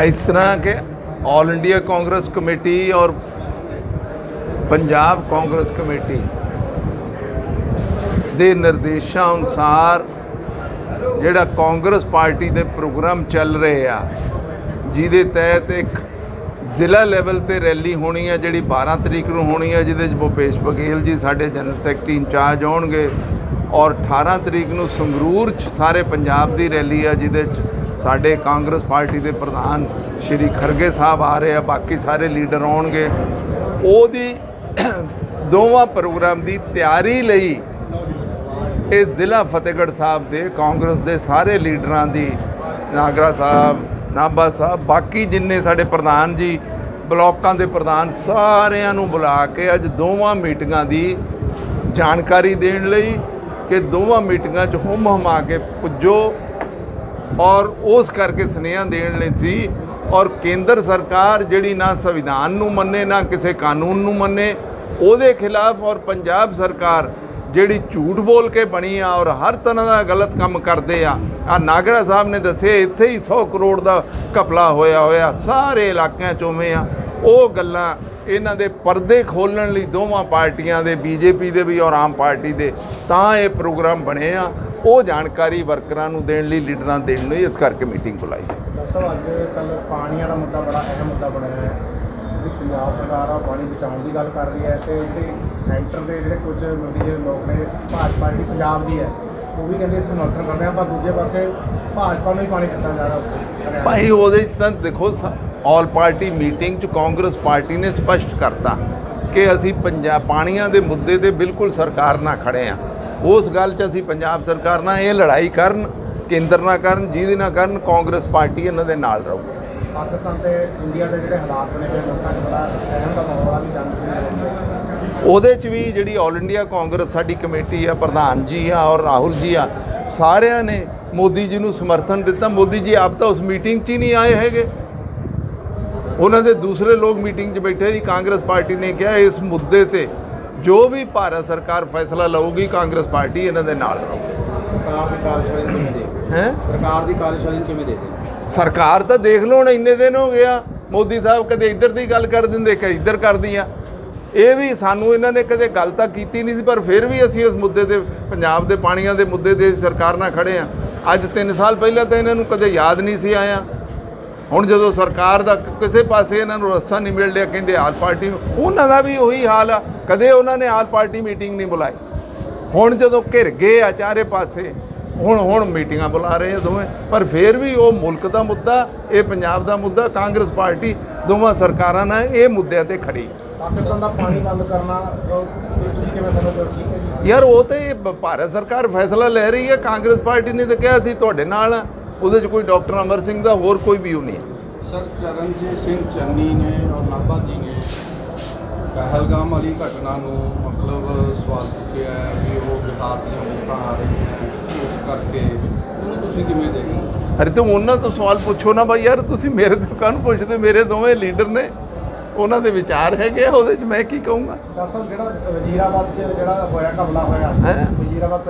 ਇਸ ਤਰ੍ਹਾਂ ਕਿ ਆਲ ਇੰਡੀਆ ਕਾਂਗਰਸ ਕਮੇਟੀ ਔਰ ਪੰਜਾਬ ਕਾਂਗਰਸ ਕਮੇਟੀ ਦੇ ਨਿਰਦੇਸ਼ਾਂ ਅਨੁਸਾਰ ਜਿਹੜਾ ਕਾਂਗਰਸ ਪਾਰਟੀ ਦੇ ਪ੍ਰੋਗਰਾਮ ਚੱਲ ਰਹੇ ਆ ਜਿਹਦੇ ਤਹਿਤ ਇੱਕ ਜ਼ਿਲ੍ਹਾ ਲੈਵਲ ਤੇ ਰੈਲੀ ਹੋਣੀ ਹੈ ਜਿਹੜੀ 12 ਤਰੀਕ ਨੂੰ ਹੋਣੀ ਹੈ ਜਿਹਦੇ 'ਚ ਭੁਪੇਸ਼ ਬਘੇਲ ਜੀ ਸਾਡੇ ਜਨਰਲ ਸੈਕਟਰੀ ਇੰਚਾਰਜ ਹੋਣਗੇ ਔਰ 18 ਤਰੀਕ ਨੂੰ ਸੰਗਰੂਰ 'ਚ ਸਾਰੇ ਪੰਜਾਬ ਦੀ ਰੈਲੀ ਆ ਜਿਹਦੇ 'ਚ ਸਾਡੇ ਕਾਂਗਰਸ ਪਾਰਟੀ ਦੇ ਪ੍ਰਧਾਨ ਸ਼੍ਰੀ ਖਰਗੇ ਸਾਹਿਬ ਆ ਰਹੇ ਆ, ਬਾਕੀ ਸਾਰੇ ਲੀਡਰ ਆਉਣਗੇ। ਉਹਦੀ ਦੋਵਾਂ ਪ੍ਰੋਗਰਾਮ ਦੀ ਤਿਆਰੀ ਲਈ ਇਹ ਜ਼ਿਲ੍ਹਾ ਫਤਿਹਗੜ੍ਹ ਸਾਹਿਬ ਦੇ ਕਾਂਗਰਸ ਦੇ ਸਾਰੇ ਲੀਡਰਾਂ ਦੀ ਨਾਗਰਾ ਸਾਹਿਬ, ਨਾਭਾ ਸਾਹਿਬ, ਬਾਕੀ ਜਿੰਨੇ ਸਾਡੇ ਪ੍ਰਧਾਨ ਜੀ, ਬਲਾਕਾਂ ਦੇ ਪ੍ਰਧਾਨ ਸਾਰਿਆਂ ਨੂੰ ਬੁਲਾ ਕੇ ਅੱਜ ਦੋਵਾਂ ਮੀਟਿੰਗਾਂ ਦੀ ਜਾਣਕਾਰੀ ਦੇਣ ਲਈ ਕਿ ਦੋਵਾਂ ਮੀਟਿੰਗਾਂ 'ਚ ਹੁੰਮ ਹਮਾ ਕੇ ਪੁੱਜੋ। ਔਰ ਉਸ ਕਰਕੇ ਸੁਨੇਹਾ ਦੇਣ ਲਈ ਸੀ ਔਰ ਕੇਂਦਰ ਸਰਕਾਰ ਜਿਹੜੀ ਨਾ ਸੰਵਿਧਾਨ ਨੂੰ ਮੰਨੇ, ਨਾ ਕਿਸੇ ਕਾਨੂੰਨ ਨੂੰ ਮੰਨੇ, ਉਹਦੇ ਖਿਲਾਫ ਔਰ ਪੰਜਾਬ ਸਰਕਾਰ ਜਿਹੜੀ ਝੂਠ ਬੋਲ ਕੇ ਬਣੀ ਆ ਔਰ ਹਰ ਤਰ੍ਹਾਂ ਦਾ ਗਲਤ ਕੰਮ ਕਰਦੇ ਆ। ਆ ਨਾਗਰਾ ਸਾਹਿਬ ਨੇ ਦੱਸਿਆ, ਇੱਥੇ ਹੀ 100 ਕਰੋੜ ਦਾ ਘਪਲਾ ਹੋਇਆ ਹੋਇਆ, ਸਾਰੇ ਇਲਾਕਿਆਂ ਚੋਂ ਉਵੇਂ ਆ। ਉਹ ਗੱਲਾਂ ਇਹਨਾਂ ਦੇ ਪਰਦੇ ਖੋਲਣ ਲਈ ਦੋਵਾਂ ਪਾਰਟੀਆਂ ਦੇ, ਬੀਜੇਪੀ ਦੇ ਵੀ ਔਰ ਆਮ ਪਾਰਟੀ ਦੇ, ਤਾਂ ਇਹ ਪ੍ਰੋਗਰਾਮ ਬਣੇ ਆ। ਉਹ ਜਾਣਕਾਰੀ ਵਰਕਰਾਂ ਨੂੰ ਦੇਣ ਲਈ ਲੀਡਰਾਂ ਦੇਣ ਲਈ ਇਸ ਕਰਕੇ ਮੀਟਿੰਗ ਬੁਲਾਈ ਸੀ। ਸਾਹਿਬ ਅੱਜ ਕੱਲ ਪਾਣੀਆਂ ਦਾ ਮੁੱਦਾ ਬੜਾ ਅਹਿਮ ਮੁੱਦਾ ਬਣਿਆ ਹੈ। ਜਿਹੜੀ ਪੰਜਾਬ ਸਰਕਾਰ ਆ ਪਾਣੀ ਬਚਾਉਣ ਦੀ ਗੱਲ ਕਰ ਰਹੀ ਹੈ ਤੇ ਜਿਹੜੇ ਸੈਂਟਰ ਦੇ ਜਿਹੜੇ ਕੁਝ ਮੰਦੀ ਦੇ ਲੋਕ ਨੇ ਭਾਜਪਾ ਪਾਰਟੀ ਪੰਜਾਬ ਦੀ ਹੈ ਉਹ ਵੀ ਕਹਿੰਦੇ ਸਮਰਥਨ ਕਰਦੇ ਆ ਪਰ ਦੂਜੇ ਪਾਸੇ ਭਾਜਪਾ ਨੂੰ ਹੀ ਪਾਣੀ ਦਿੱਤਾ ਜਾ ਰਿਹਾ ਭਾਈ ਉਹਦੇ ਚ ਤਾਂ ਦੇਖੋ ਆਲ ਪਾਰਟੀ ਮੀਟਿੰਗ ਚ ਕਾਂਗਰਸ ਪਾਰਟੀ ਨੇ ਸਪਸ਼ਟ ਕਰਤਾ ਕਿ ਅਸੀਂ ਪੰਜਾਬ ਪਾਣੀਆਂ ਦੇ ਮੁੱਦੇ ਤੇ ਬਿਲਕੁਲ ਸਰਕਾਰ ਨਾਲ ਖੜੇ ਆ। ਉਸ ਗੱਲ 'ਚ ਅਸੀਂ ਪੰਜਾਬ ਸਰਕਾਰ ਨਾਲ ਇਹ ਲੜਾਈ ਕਰਨ ਕੇਂਦਰ ਨਾਲ ਕਰਨ ਜਿਹਦੇ ਨਾਲ ਕਰਨ ਕਾਂਗਰਸ ਪਾਰਟੀ ਇਹਨਾਂ ਦੇ ਨਾਲ ਰਹੂ। ਪਾਕਿਸਤਾਨ ਤੇ ਇੰਡੀਆ ਦੇ ਜਿਹੜੇ ਹਾਲਾਤ ਬਣੇ ਪਏ ਲੋਕਾਂ 'ਚ ਬੜਾ ਸਹਿਮ ਦਾ ਮਾਹੌਲ ਆ ਵੀ ਜੰਗ ਸ਼ੁਰੂ ਹੋ ਗਈ ਉਹਦੇ ਚ ਵੀ ਜਿਹੜੀ ਆਲ ਇੰਡੀਆ ਕਾਂਗਰਸ ਸਾਡੀ ਕਮੇਟੀ ਆ ਪ੍ਰਧਾਨ ਜੀ ਆ ਔਰ ਰਾਹੁਲ ਜੀ ਆ ਸਾਰਿਆਂ ਨੇ ਮੋਦੀ ਜੀ ਨੂੰ ਸਮਰਥਨ ਦਿੱਤਾ। ਮੋਦੀ ਜੀ ਆਪ ਤਾਂ ਉਸ ਮੀਟਿੰਗ 'ਚ ਹੀ ਨਹੀਂ ਆਏ ਹੈਗੇ। ਉਹਨਾਂ ਦੇ ਦੂਸਰੇ ਲੋਕ ਮੀਟਿੰਗ 'ਚ ਬੈਠੇ ਸੀ ਕਾਂਗਰਸ ਪਾਰਟੀ ਨੇ ਕਿਹਾ ਇਸ ਮੁੱਦੇ ਤੇ ਜੋ ਵੀ ਭਾਰਤ ਸਰਕਾਰ ਫੈਸਲਾ ਲਊਗੀ ਕਾਂਗਰਸ ਪਾਰਟੀ ਇਹਨਾਂ ਦੇ ਨਾਲ ਰਹੂਗੀ। ਸਰਕਾਰ ਦੀ ਕਾਰਜਸ਼ਾਲੀ ਨੂੰ ਕਿਵੇਂ ਦੇ ਹੈ? ਸਰਕਾਰ ਦੀ ਕਾਰਜਸ਼ਾਲੀ ਨੂੰ ਕਿਵੇਂ ਦੇ ਦੇ ਸਰਕਾਰ ਤਾਂ ਦੇਖ ਲਓ ਹੁਣ ਇੰਨੇ ਦਿਨ ਹੋ ਗਿਆ ਮੋਦੀ ਸਾਹਿਬ ਕਦੇ ਇੱਧਰ ਦੀ ਗੱਲ ਕਰ ਦਿੰਦੇ ਕਦੇ ਇੱਧਰ ਕਰਦੀਆਂ ਇਹ ਵੀ ਸਾਨੂੰ ਇਹਨਾਂ ਨੇ ਕਦੇ ਗੱਲ ਤਾਂ ਕੀਤੀ ਨਹੀਂ ਸੀ ਪਰ ਫਿਰ ਵੀ ਅਸੀਂ ਇਸ ਮੁੱਦੇ ਤੇ ਪੰਜਾਬ ਦੇ ਪਾਣੀਆਂ ਦੇ ਮੁੱਦੇ ਤੇ ਸਰਕਾਰ ਨਾਲ ਖੜੇ ਆ। ਅੱਜ 3 ਸਾਲ ਪਹਿਲਾਂ ਤਾਂ ਇਹਨਾਂ ਨੂੰ ਕਦੇ ਯਾਦ ਨਹੀਂ ਸੀ ਆਇਆ। ਹੁਣ ਜਦੋਂ ਸਰਕਾਰ ਦਾ ਕਿਸੇ ਪਾਸੇ ਇਹਨਾਂ ਨੂੰ ਰਸਤਾ ਨਹੀਂ ਮਿਲ ਰਿਹਾ ਕਹਿੰਦੇ ਆਲ ਪਾਰਟੀ ਉਹਨਾਂ ਦਾ ਵੀ ਉਹੀ ਹਾਲ ਆ। ਕਦੇ ਉਹਨਾਂ ਨੇ ਆਲ ਪਾਰਟੀ ਮੀਟਿੰਗ ਨਹੀਂ ਬੁਲਾਈ। ਹੁਣ ਜਦੋਂ ਘਿਰ ਗਏ ਆ ਚਾਰੇ ਪਾਸੇ ਹੁਣ ਹੁਣ ਮੀਟਿੰਗਾਂ ਬੁਲਾ ਰਹੇ ਆ ਦੋਵੇਂ। ਪਰ ਫਿਰ ਵੀ ਉਹ ਮੁਲਕ ਦਾ ਮੁੱਦਾ ਇਹ ਪੰਜਾਬ ਦਾ ਮੁੱਦਾ ਕਾਂਗਰਸ ਪਾਰਟੀ ਦੋਵਾਂ ਸਰਕਾਰਾਂ ਨਾਲ ਇਹ ਮੁੱਦਿਆਂ ਤੇ ਖੜੀ। ਪਾਕਿਸਤਾਨ ਦਾ ਪਾਣੀ ਬੰਦ ਕਰਨਾ ਤੁਸੀਂ ਕਿਵੇਂ ਸਮਝਦੇ ਹੋ? ਯਾਰ ਉਹ ਤੇ ਭਾਰਤ ਸਰਕਾਰ ਫੈਸਲਾ ਲੈ ਰਹੀ ਹੈ। ਕਾਂਗਰਸ ਪਾਰਟੀ ਨੇ ਤਾਂ ਕਿਹਾ ਸੀ ਤੁਹਾਡੇ ਨਾਲ ਆ। ਉਹਦੇ 'ਚ ਕੋਈ ਡਾਕਟਰ ਅਮਰ ਸਿੰਘ ਦਾ ਹੋਰ ਕੋਈ ਵੀ ਨਹੀਂ ਹੈ। ਸਰ ਚਰਨਜੀਤ ਸਿੰਘ ਚੰਨੀ ਨੇ ਔਰ ਨਾਭਾ ਜੀ ਨੇ ਪਹਿਲਗਾਮ ਵਾਲੀ ਘਟਨਾ ਨੂੰ ਮਤਲਬ ਸਵਾਲ ਚੁੱਕਿਆ ਹੈ ਵੀ ਉਹ ਬਿਹਾਰ ਦੀਆਂ ਵੋਟਾਂ ਆ ਰਹੀਆਂ ਉਸ ਕਰਕੇ ਉਹਨੂੰ ਤੁਸੀਂ ਕਿਵੇਂ ਦੇਖਦੇ ਅਰੇ ਤੂੰ ਉਹਨਾਂ ਤੋਂ ਸਵਾਲ ਪੁੱਛੋ ਨਾ ਬਾਈ ਯਾਰ ਤੁਸੀਂ ਮੇਰੇ ਤੋਂ ਕਾਹਨੂੰ ਪੁੱਛਦੇ? ਮੇਰੇ ਦੋਵੇਂ ਲੀਡਰ ਨੇ। ਉਹਨਾਂ ਦੇ ਵਿਚਾਰ ਹੈਗੇ ਆ, ਉਹਦੇ 'ਚ ਮੈਂ ਕੀ ਕਹੂੰਗਾ? ਡਾਕਟਰ ਸਾਹਿਬ ਜਿਹੜਾ ਵਜ਼ੀਰਾਬਾਦ 'ਚ ਜਿਹੜਾ ਹੋਇਆ ਘਪਲਾ ਹੋਇਆ ਹੈਂ? ਵਜ਼ੀਰਾਬਾਦ